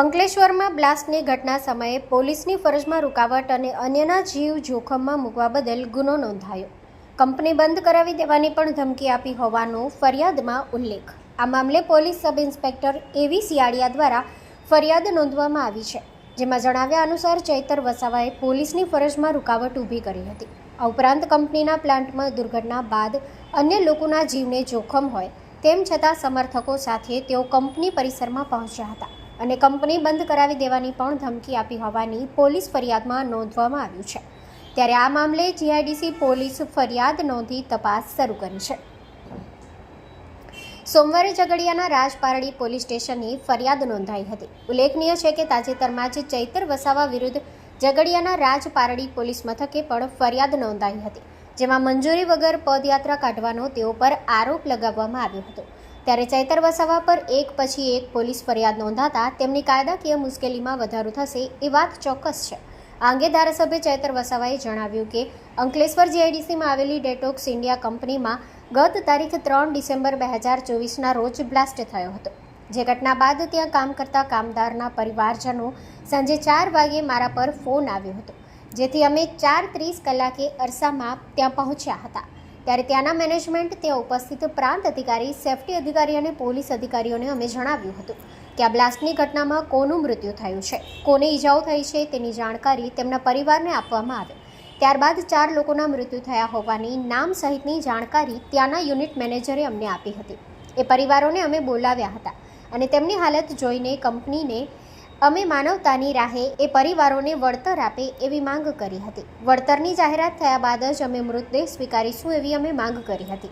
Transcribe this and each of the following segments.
અંકલેશ્વરમાં બ્લાસ્ટની ઘટના સમયે પોલીસની ફરજમાં રૂકાવટ અને અન્યના જીવ જોખમમાં મૂકવા બદલ ગુનો નોંધાયો. કંપની બંધ કરાવી દેવાની પણ ધમકી આપી હોવાનો ફરિયાદમાં ઉલ્લેખ. આ મામલે પોલીસ સબ ઇન્સ્પેક્ટર એવી સિયાળિયા દ્વારા ફરિયાદ નોંધવામાં આવી છે, જેમાં જણાવ્યા અનુસાર ચૈતર વસાવાએ પોલીસની ફરજમાં રૂકાવટ ઊભી કરી હતી. આ ઉપરાંત કંપનીના પ્લાન્ટમાં દુર્ઘટના બાદ અન્ય લોકોના જીવને જોખમ હોય તેમ છતાં સમર્થકો સાથે તેઓ કંપની પરિસરમાં પહોંચ્યા હતા. અને કંપની બંધ કરાવી દેવાની પણ ધમકી આપી હોવાની પોલીસ ફરિયાદમાં નોંધવામાં આવ્યું છે. ત્યારે આ મામલે જીઆઈડીસી પોલીસ ફરિયાદ નોંધી તપાસ શરૂ કરી છે. સોમવારે ઝઘડિયાના રાજપારડી પોલીસ સ્ટેશનની ફરિયાદ નોંધાઈ હતી. ઉલ્લેખનીય છે કે તાજેતરમાં જ ચૈતર વસાવા વિરુદ્ધ ઝઘડિયાના રાજપારડી પોલીસ મથકે પણ ફરિયાદ નોંધાઈ હતી, જેમાં મંજૂરી વગર પદયાત્રા કાઢવાનો તેઓ પર આરોપ લગાવવામાં આવ્યો હતો. ત્યારે ચૈતર વસાવા પર એક પછી એક પોલીસ ફરિયાદ નોંધાતા તેમની કાયદાકીય મુશ્કેલીમાં વધારો થશે એ વાત ચોક્કસ છે. આ અંગે ધારાસભ્ય ચૈતર વસાવાએ જણાવ્યું કે, અંકલેશ્વર જીઆઈડીસીમાં આવેલી ડેટોક્સ ઇન્ડિયા કંપનીમાં ગત તારીખ ત્રણ ડિસેમ્બર બે હજાર ચોવીસના રોજ બ્લાસ્ટ થયો હતો. જે ઘટના બાદ ત્યાં કામ કરતા કામદારના પરિવારજનો સાંજે ચાર વાગે મારા પર ફોન આવ્યો હતો, જેથી અમે ચાર ત્રીસ કલાકે અરસામાં ત્યાં પહોંચ્યા હતા. ત્યારે ત્યાંના મેનેજમેન્ટ ત્યાં ઉપસ્થિત પ્રાંત અધિકારી સેફટી અધિકારી અને પોલીસ અધિકારીઓને અમે જણાવ્યું હતું કે આ બ્લાસ્ટની ઘટનામાં કોનું મૃત્યુ થયું છે, કોને ઈજાઓ થઈ છે તેની જાણકારી તેમના પરિવારને આપવામાં આવે. ત્યારબાદ ચાર લોકોના મૃત્યુ થયા હોવાની નામ સહિતની જાણકારી ત્યાંના યુનિટ મેનેજરે અમને આપી હતી. એ પરિવારોને અમે બોલાવ્યા હતા અને તેમની હાલત જોઈને કંપનીને અમે માનવતાની રાહે એ પરિવારોને વળતર આપે એવી માંગ કરી હતી. વળતરની જાહેરાત થયા બાદ જ અમે મૃતદેહ સ્વીકારીશું એવી અમે માંગ કરી હતી.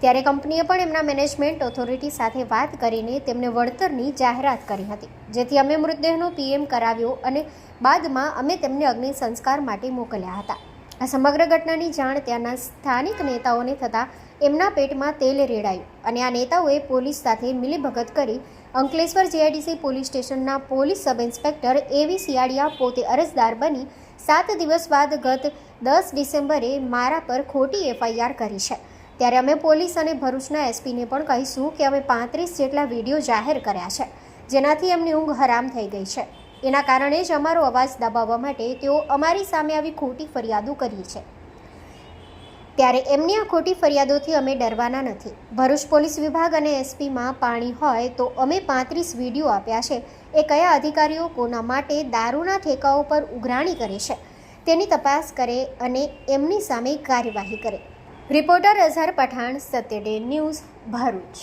ત્યારે કંપનીએ પણ એમના મેનેજમેન્ટ ઓથોરિટી સાથે વાત કરીને તેમને વળતરની જાહેરાત કરી હતી. જેથી અમે મૃતદેહનો પીએમ કરાવ્યો અને બાદમાં અમે તેમને અગ્નિ સંસ્કાર માટે મોકલ્યા હતા. આ સમગ્ર ઘટનાની જાણ ત્યાંના સ્થાનિક નેતાઓને થતાં એમના પેટમાં તેલ રેડાયું અને આ નેતાઓએ પોલીસ સાથે મિલીભગત કરી અંકલેશ્વર જીઆઈડીસી પોલીસ સ્ટેશનના police sub inspector A V Siyadiya પોતે અરજદાર બની સાત દિવસ બાદ ગત દસ ડિસેમ્બરે મારા પર ખોટી એફઆઈઆર કરી છે. ત્યારે અમે પોલીસ અને ભરૂચના એસપીને પણ કહીશું કે અમે પાંત્રીસ જેટલા વીડિયો જાહેર કર્યા છે, જેનાથી એમની ઊંઘ હરામ થઈ ગઈ છે. એના કારણે જ અમારો અવાજ દબાવવા માટે તેઓ અમારી સામે આવી ખોટી ફરિયાદો કરી છે. ત્યારે એમની આ ખોટી ફરિયાદોથી અમે ડરવાના નથી. ભરૂચ પોલીસ વિભાગ અને એસપીમાં પાણી હોય તો અમે પાંત્રીસ વીડિયો આપ્યા છે. એ કયા અધિકારીઓ કોના માટે દારૂના ઠેકાઓ પર ઉઘરાણી કરે છે, તેની તપાસ કરે અને એમની સામે કાર્યવાહી કરે. Reporter Azhar Pathan, Satya Day news Bharuch.